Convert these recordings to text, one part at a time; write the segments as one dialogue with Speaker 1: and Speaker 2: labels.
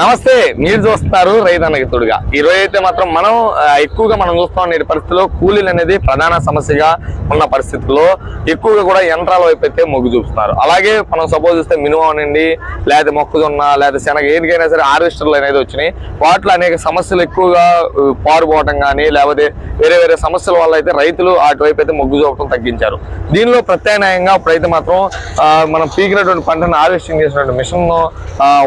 Speaker 1: నమస్తే మీరు చూస్తున్నారు రైతన్నకి ఈ రోజు అయితే మాత్రం మనం ఎక్కువగా మనం చూస్తాం నేటి పరిస్థితిలో కూలీలు అనేది ప్రధాన సమస్యగా ఉన్న పరిస్థితుల్లో ఎక్కువగా కూడా యంత్రాల వైపు అయితే మొగ్గు చూపుతున్నారు. అలాగే మనం సపోజ్ చూస్తే మినిమం అనండి లేదా మొక్కజొన్న లేదా శనగ ఏదికైనా సరే హార్వెస్టర్లు అనేది వచ్చినాయి. వాటిలో అనేక సమస్యలు ఎక్కువగా పారుపోవటం కానీ లేకపోతే వేరే వేరే సమస్యల వల్ల అయితే రైతులు అటువైపు అయితే మొగ్గు చూపడం తగ్గించారు. దీనిలో ప్రత్యామ్నాయంగా ఇప్పుడైతే మాత్రం మనం పీకినటువంటి పంటను హార్వెస్టింగ్ చేసినటువంటి మిషన్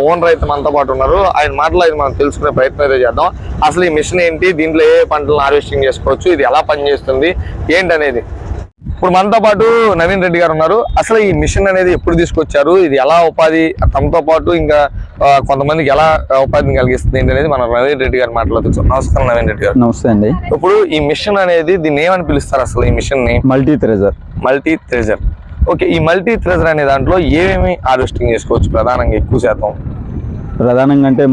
Speaker 1: ఓన్ రైతు మనతో పాటు ఉన్నారు. ఆయన మాటలు అయితే మనం తెలుసుకునే ప్రయత్నం అయితే చేద్దాం. అసలు ఈ మిషన్ ఏంటి? దీంట్లో ఏ పంటలను హార్వెస్టింగ్ చేసుకోవచ్చు? ఇది ఎలా పనిచేస్తుంది? ఏంటనేది. ఇప్పుడు మనతో పాటు నవీన్ రెడ్డి గారు ఉన్నారు. అసలు ఈ మిషన్ అనేది ఎప్పుడు తీసుకొచ్చారు? ఇది ఎలా ఉపాధి? తమతో పాటు ఇంకా కొంతమందికి ఎలా ఉపాధిని కలిగిస్తుంది ఏంటి అనేది మనం నవీన్ రెడ్డి గారి మాటలో తెలుసు నమస్కారం నవీన్ రెడ్డి గారు.
Speaker 2: నమస్తే అండి.
Speaker 1: ఇప్పుడు ఈ మిషన్ అనేది దీన్ని ఏమని పిలుస్తారు అసలు ఈ మిషన్ని?
Speaker 2: Multi thresher
Speaker 1: multi thresher okay ఈ మల్టీ థ్రెజర్ అనే దాంట్లో ఏమేమి హార్వెస్టింగ్ చేసుకోవచ్చు? ప్రధానంగా ఎక్కువ శాతం.
Speaker 2: ప్రధానంగా అంటే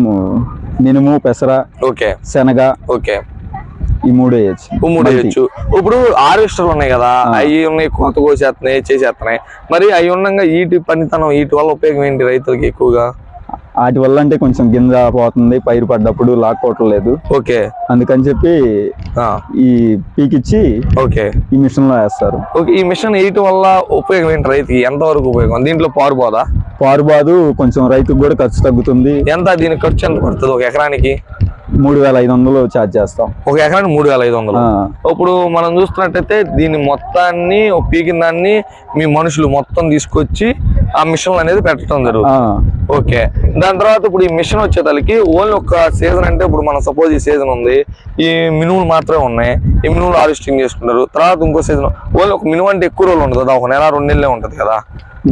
Speaker 2: మినుము పెసర
Speaker 1: ఓకే.
Speaker 2: శనగ
Speaker 1: ఓకే.
Speaker 2: ఈ మూడు వేయచ్చు.
Speaker 1: మూడు వేయచ్చు. ఇప్పుడు హార్వెస్టర్లు ఉన్నాయి కదా అవి ఉన్నాయి కోత కోసేస్తున్నాయి చేసేస్తున్నాయి. మరి అవి ఉండగా వీటి పనితనం వీటి వల్ల ఉపయోగం ఏంటి రైతులకి ఎక్కువగా?
Speaker 2: వాటి వల్ల అంటే కొంచెం గింజ పోతుంది పైరు పడ్డప్పుడు లాక్కోవట్లేదు.
Speaker 1: ఓకే.
Speaker 2: అందుకని చెప్పి ఈ పీకిచ్చి
Speaker 1: ఓకే.
Speaker 2: ఈ మిషన్లో వేస్తారు.
Speaker 1: ఓకే ఈ మిషన్ వేయటం వల్ల ఉపయోగం ఏంటి రైతుకి? ఎంతవరకు ఉపయోగం? దీంట్లో పారుపోదా
Speaker 2: పారుబాదు కొంచెం రైతుకు కూడా ఖర్చు తగ్గుతుంది.
Speaker 1: ఎంత దీని ఖర్చు ఎంత పడుతుంది ఒక ఎకరానికి?
Speaker 2: మూడు వేల ఐదు వందలు ఛార్జ్ చేస్తాం.
Speaker 1: ఒక ఎకరానికి మూడు వేల ఐదు వందలు. ఇప్పుడు మనం చూస్తున్నట్టయితే దీని మొత్తాన్ని ఒక పీకిన దాన్ని మీ మనుషులు మొత్తం తీసుకొచ్చి ఆ మిషన్ అనేది పెట్టడం జరుగుతుంది. ఓకే. దాని తర్వాత ఇప్పుడు ఈ మిషన్ వచ్చేతలకి ఓన్లీ ఒక సీజన్ అంటే ఇప్పుడు మన సపోజ్ ఈ సీజన్ ఉంది. ఈ మినుములు మాత్రమే ఉన్నాయి. ఈ మినుములు హార్వెస్టింగ్ చేసుకుంటారు. తర్వాత ఇంకో సీజన్ ఓన్లీ ఒక మినుము అంటే ఎక్కువ రోజులు ఉండదు. కదా ఒక నెల రెండు నెలలే ఉంటది కదా.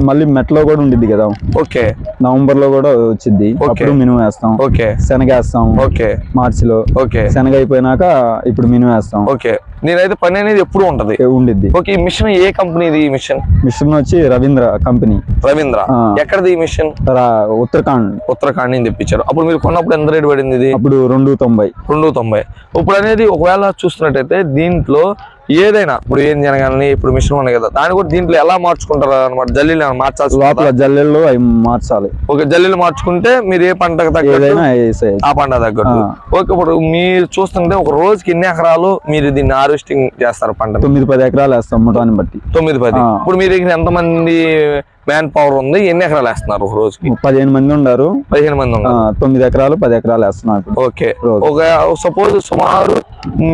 Speaker 2: మళ్ళీ మెట్లో కూడా ఉండిద్ది కదా.
Speaker 1: ఓకే.
Speaker 2: నవంబర్లో కూడా వచ్చింది. అప్పుడు మినుము వేస్తాం.
Speaker 1: ఓకే.
Speaker 2: శనగ వేస్తాం.
Speaker 1: ఓకే.
Speaker 2: మార్చిలో.
Speaker 1: ఓకే.
Speaker 2: శనగ అయిపోయినాక ఇప్పుడు మినుము వేస్తాం.
Speaker 1: ఓకే. నేనైతే పని అనేది ఎప్పుడు ఉంటది.
Speaker 2: ఉండిద్ది.
Speaker 1: ఓకే ఈ మిషన్ ఏ కంపెనీది ఈ మిషన్?
Speaker 2: మిషన్ వచ్చి రవీంద్ర కంపెనీ.
Speaker 1: రవీంద్ర. ఎక్కడిది ఈ మిషన్?
Speaker 2: ఉత్తరాఖండ్.
Speaker 1: ఉత్తరాఖండ్ నుంచి తెప్పించారు. అప్పుడు మీరు కొన్నప్పుడు ఎంత రేటు పడింది ఇది?
Speaker 2: అప్పుడు రెండు తొంభై.
Speaker 1: రెండు తొంభై. ఇప్పుడు అనేది ఒకవేళ చూస్తున్నట్టయితే దీంట్లో ఏదైనా ఇప్పుడు ఏం జరగాలని ఇప్పుడు మిషన్ ఉన్నాయి కదా దాన్ని కూడా దీంట్లో ఎలా మార్చుకుంటారు అనమాట జల్లీలు మార్చాల్సి?
Speaker 2: లోపల జల్లెల్లో అవి మార్చాలి.
Speaker 1: ఓకే జల్లీలు మార్చుకుంటే మీరు ఏ పంటకు
Speaker 2: వేసేయచ్చు.
Speaker 1: ఆ పంట తగ్గట్టు. ఓకే ఇప్పుడు మీరు చూస్తుంటే ఒక రోజుకి ఎన్ని ఎకరాలు మీరు దీన్ని హార్వెస్టింగ్ చేస్తారు పంట
Speaker 2: తొమ్మిది పది ఎకరాలు వేస్తాం ముఠాన్ని బట్టి.
Speaker 1: తొమ్మిది పది. ఇప్పుడు మీ దగ్గర ఎంత మంది మ్యాన్ పవర్ ఉంది. ఎన్ని ఎకరాలు వేస్తున్నారు ఒక రోజుకి?
Speaker 2: పదిహేను మంది ఉన్నారు.
Speaker 1: పదిహేను మంది ఉన్నారు.
Speaker 2: తొమ్మిది ఎకరాలు పది ఎకరాలు వేస్తున్నాం ఇప్పుడు.
Speaker 1: ఓకే. ఒక సపోజ్ సుమారు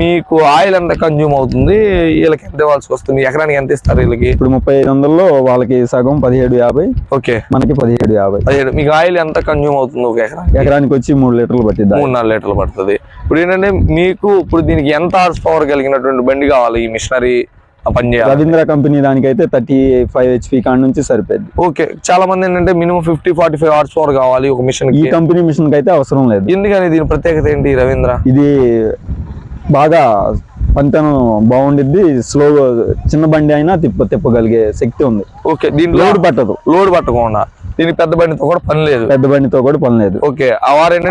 Speaker 1: మీకు ఆయిల్ ఎంత కన్జ్యూమ్ అవుతుంది? వీళ్ళకి ఎంత ఇవ్వాల్సి వస్తుంది? ఎకరానికి ఎంత ఇస్తారు వీళ్ళకి?
Speaker 2: ఇప్పుడు ముప్పై ఐదు వందల్లో వాళ్ళకి సగం పదిహేడు యాభై.
Speaker 1: ఓకే.
Speaker 2: మనకి పదిహేడు యాభై.
Speaker 1: పదిహేడు. మీకు ఆయిల్ ఎంత కన్జ్యూమ్ అవుతుంది ఒక ఎకరా
Speaker 2: ఎకరానికి వచ్చి మూడు లీటర్లు పట్టిద్ది?
Speaker 1: మూడు నాలుగు లీటర్లు పడుతుంది. ఇప్పుడు ఏంటంటే మీకు ఇప్పుడు దీనికి ఎంత హార్స్ పవర్ కలిగినటువంటి బండి కావాలి? ఈ మిషనరీ
Speaker 2: రవీంద్ర కంపెనీ దానికైతే థర్టీ ఫైవ్ హెచ్పి కాడ నుంచి సరిపోద్ది
Speaker 1: ఓకే. చాలా మంది ఏంటంటే minimum fifty forty five horse power కావాలి ఒక మిషన్
Speaker 2: ఈ కంపెనీ మిషన్ అయితే అవసరం లేదు.
Speaker 1: ఎందుకని దీని ప్రత్యేకత ఏంటి రవీంద్ర?
Speaker 2: ఇది బాగా పంతను బాగుండిద్ది స్లో చిన్న బండి అయినా తిప్ప తిప్పగలిగే శక్తి ఉంది.
Speaker 1: ఓకే దీంట్లో
Speaker 2: లోడ్ పట్టదు.
Speaker 1: లోడ్ పట్టకుండా. దీనికి పెద్ద బండితో కూడా పని లేదు.
Speaker 2: పెద్ద బండితో కూడా పని లేదు.
Speaker 1: ఓకే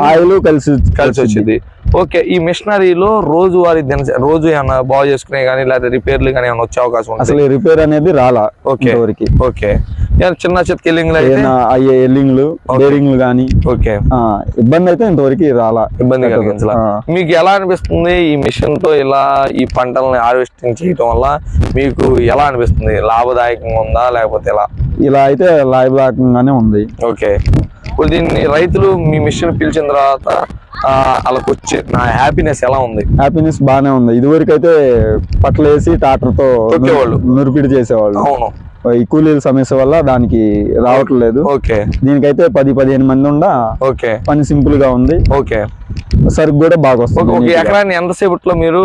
Speaker 2: ఆయిల్ కలిసి
Speaker 1: కలిసి వచ్చింది. ఓకే ఈ మిషనరీలో రోజువారీ దినచ రోజు ఏమన్నా బాగు చేసుకునే కానీ లేదా రిపేర్లు కానీ ఏమైనా వచ్చే అవకాశం
Speaker 2: అసలు రిపేర్ అనేది రాలా
Speaker 1: ఓకే.
Speaker 2: ఇంతవరకు.
Speaker 1: ఓకే. చిన్న
Speaker 2: ఏదైనా అయ్యే ఎల్లింగ్లు బేరింగ్లు కానీ
Speaker 1: ఓకే.
Speaker 2: ఇబ్బంది అయితే ఇంతవరకు రాలా.
Speaker 1: ఇబ్బంది. కలిగించాల. మీకు ఎలా అనిపిస్తుంది ఈ మిషన్తో ఇలా ఈ పంటల్ని హార్వెస్టింగ్ చేయడం వల్ల మీకు ఎలా అనిపిస్తుంది? లాభదాయకంగా ఉందా లేకపోతే ఎలా?
Speaker 2: ఇలా అయితే లాభదాయకంగానే ఉంది.
Speaker 1: ఓకే. ఇప్పుడు దీన్ని రైతులు మీ మిషన్ పిలిచిన తర్వాత వాళ్ళకి వచ్చి నా హ్యాపీనెస్ ఎలా ఉంది?
Speaker 2: హ్యాపీనెస్ బాగానే ఉంది. ఇదివరకు అయితే పట్ల వేసి ట్రాక్టర్తో
Speaker 1: తొక్కేవాళ్ళు.
Speaker 2: నురిపిడి చేసేవాళ్ళు.
Speaker 1: అవును.
Speaker 2: ఈ కూలీల సమస్య వల్ల దానికి రావట్లేదు.
Speaker 1: ఓకే.
Speaker 2: దీనికైతే పది పదిహేను మంది ఉండ
Speaker 1: ఓకే.
Speaker 2: పని సింపుల్గా ఉంది.
Speaker 1: ఓకే.
Speaker 2: సరుకు కూడా బాగా వస్తుంది
Speaker 1: ఒక. ఎకరాన్ని ఎంతసేపట్లో మీరు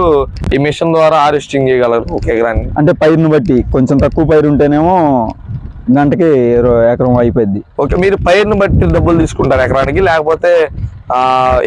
Speaker 1: ఈ మిషన్ ద్వారా హార్వెస్టింగ్ చేయగలరు? ఒక ఎకరాన్ని.
Speaker 2: అంటే పైరుని బట్టి కొంచెం తక్కువ పైరు ఉంటేనేమో గంటకి ఎకరం అయిపోద్ది
Speaker 1: ఓకే మీరు పైరుని బట్టి డబ్బులు తీసుకుంటారు ఎకరానికి లేకపోతే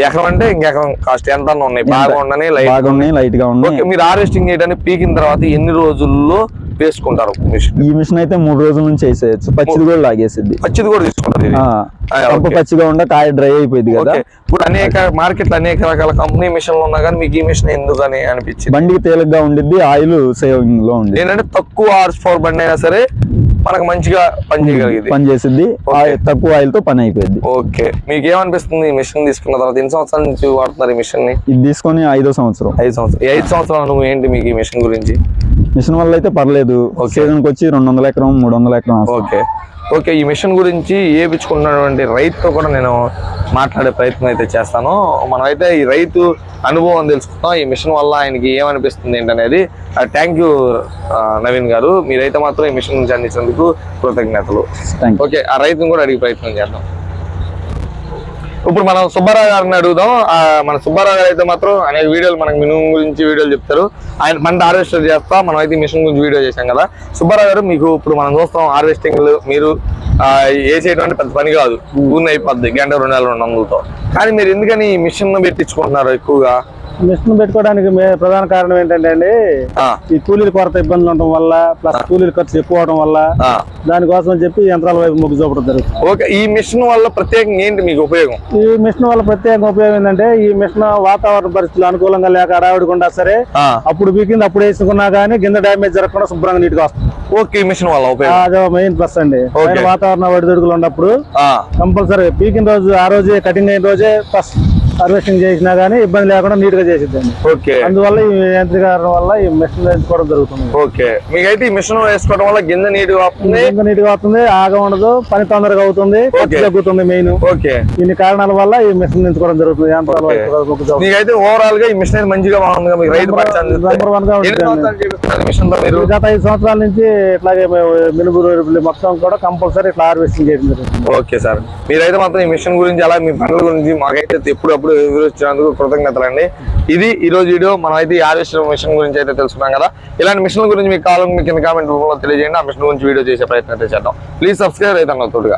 Speaker 1: ఎకరం అంటే ఇంకెకరం కాస్ట్ ఎంత? ఉన్నాయి లైట్
Speaker 2: లైట్గా ఉన్నాయి
Speaker 1: మీరు హార్వెస్టింగ్ చేయడానికి పీకిన తర్వాత ఎన్ని రోజుల్లో వేసుకుంటారు మిషన్?
Speaker 2: ఈ మిషన్ అయితే మూడు రోజుల నుంచి వేసేయచ్చు. పచ్చిది కూడా లాగేసిద్ది.
Speaker 1: పచ్చిది కూడా తీసుకుంటారు.
Speaker 2: పచ్చిగా ఉండ కాయ డ్రై అయిపోయింది కదా.
Speaker 1: ఇప్పుడు అనేక మార్కెట్లో అనేక రకాల కంపెనీ మిషన్లు ఉన్నా కానీ మీకు ఈ మిషన్ ఎందుకని అనిపించింది?
Speaker 2: బండికి తేలిగ్గా ఉండిద్ది ఆయిల్ సేవింగ్లో ఉంది
Speaker 1: ఏంటంటే తక్కువ హార్స్ పవర్ బండి అయినా సరే మనకు మంచిగా పని చేయగలిగింది.
Speaker 2: పని చేసిద్ది.
Speaker 1: Okay.
Speaker 2: తక్కువ ఆయిల్తో పని అయిపోయింది
Speaker 1: ఓకే. మీకు ఏమనిపిస్తుంది ఈ మిషన్ తీసుకున్న తర్వాత? ఎన్ని సంవత్సరాల నుంచి వాడుతున్నారు ఈ మిషన్ని
Speaker 2: ఇది తీసుకొని ఐదో సంవత్సరం.
Speaker 1: ఐదు సంవత్సరాలు ఈ ఐదు సంవత్సరాల అనుభవం ఏంటి మీకు ఈ మిషన్ గురించి?
Speaker 2: మిషన్ వల్ల అయితే పర్లేదు. సీజన్కి వచ్చి రెండు వందల ఎకరం మూడు వందల ఎకరం.
Speaker 1: ఓకే. ఓకే ఈ మిషన్ గురించి ఏపించుకున్నటువంటి రైతుతో కూడా నేను మాట్లాడే ప్రయత్నం అయితే చేస్తాను. మనం అయితే ఈ రైతు అనుభవం తెలుసుకుందాం. ఈ మిషన్ వల్ల ఆయనకి ఏమనిపిస్తుంది ఏంటనేది. థ్యాంక్ యూ నవీన్ గారు. మీరైతే మాత్రం ఈ మిషన్ గురించి అందించినందుకు కృతజ్ఞతలు. ఓకే ఆ రైతును కూడా అడిగే ప్రయత్నం చేద్దాం. ఇప్పుడు మనం సుబ్బారావు గారిని అడుగుదాం. ఆ, మన సుబ్బారావు గారు అయితే మాత్రం అనేక వీడియోలు మనకి మినిమం గురించి వీడియోలు చెప్తారు. ఆయన పంట హార్వెస్టర్ చేస్తా. మనం అయితే మిషన్ గురించి వీడియో చేశాం కదా. సుబ్బారావు గారు మీకు ఇప్పుడు మనం చూస్తాం హార్వెస్టింగ్ మీరు ఆ, వేసేటువంటి పెద్ద పని కాదు. ఊరిని అయిపోద్ది. గంట రెండు వేల రెండు వందలతో. కానీ మీరు ఎందుకని ఈ మిషన్ పెట్టించుకుంటున్నారు ఎక్కువగా?
Speaker 3: మిషన్ పెట్టుకోవడానికి ప్రధాన కారణం ఏంటంటే అండి ఈ కూలీల కొరత ఇబ్బందులు ఉండటం వల్ల ప్లస్ కూలీల ఖర్చు ఎక్కువ అవడం వల్ల. దానికోసం చెప్పి యంత్రాల వైపు మొగ్గు చూపడం జరుగుతుంది.
Speaker 1: ఓకే ఈ మిషన్ వల్ల ప్రత్యేకంగా ఏంటి మీకు ఉపయోగం?
Speaker 3: ఈ మిషన్ వల్ల ప్రత్యేక ఉపయోగం ఏంటంటే ఈ మిషన్ వాతావరణ పరిస్థితులు అనుకూలంగా లేక అడావిడికుండా సరే అప్పుడు బీకింది అప్పుడు వేసుకున్నా కానీ కింద డ్యామేజ్ జరగకుండా శుభ్రంగా నీట్గా వస్తుంది.
Speaker 1: ఓకే మిషన్ వల్ల
Speaker 3: అదే మెయిన్ ప్లస్ అండి. వాతావరణ ఒడిదుడుకులు ఉన్నప్పుడు కంపల్సరీ పీకిన రోజు ఆ రోజే కటింగ్ అయిన రోజే ఫస్ట్ హార్వెస్టింగ్ చేసినా కానీ ఇబ్బంది లేకుండా నీట్గా చేసిద్దండి.
Speaker 1: ఓకే.
Speaker 3: అందువల్ల ఈ యంత్రీకరణ వల్ల ఈ మిషన్ ఎంచుకోవడం జరుగుతుంది.
Speaker 1: ఓకే. మీకైతే ఈ మిషన్ వేసుకోవడం వల్ల గింజ నీట్గా వస్తుంది
Speaker 3: ఇంకా నీట్గా అవుతుంది ఆగ ఉండదు పని తొందరగా అవుతుంది. తగ్గుతుంది మెయిన్.
Speaker 1: ఓకే.
Speaker 3: ఇన్ని కారణాల వల్ల ఈ మిషన్ ఎంచుకోవడం జరుగుతుంది యంత్రాల.
Speaker 1: మీకైతే ఓవరాల్గా ఈ మిషన్ మంచిగా బాగుంది రైతు
Speaker 3: గా ఉంటుంది. గత ఐదు సంవత్సరాల నుంచి ఇట్లాగే మినుగురు మొత్తం కూడా కంపల్సరీ ఇట్లా హార్వెస్టింగ్ చేయడం జరుగుతుంది.
Speaker 1: Okay sir. మీరైతే మాత్రం ఈ మిషన్ గురించి అలా మీ పంటల గురించి మాకైతే ఎప్పుడు వివరించినందుకు కృతజ్ఞతలు అండి ఇది ఈ రోజు వీడియో. మనం అయితే ఈ మిషన్ గురించి అయితే తెలుసుకున్నాం కదా. ఇలాంటి మిషన్ గురించి మీకు మీ కింద కామెంట్ రూపంలో తెలియజేయండి. ఆ మిషన్ గురించి వీడియో చేసే ప్రయత్నం అయితే చేద్దాం. ప్లీజ్ సబ్స్క్రైబ్ అయితే తోడుగా.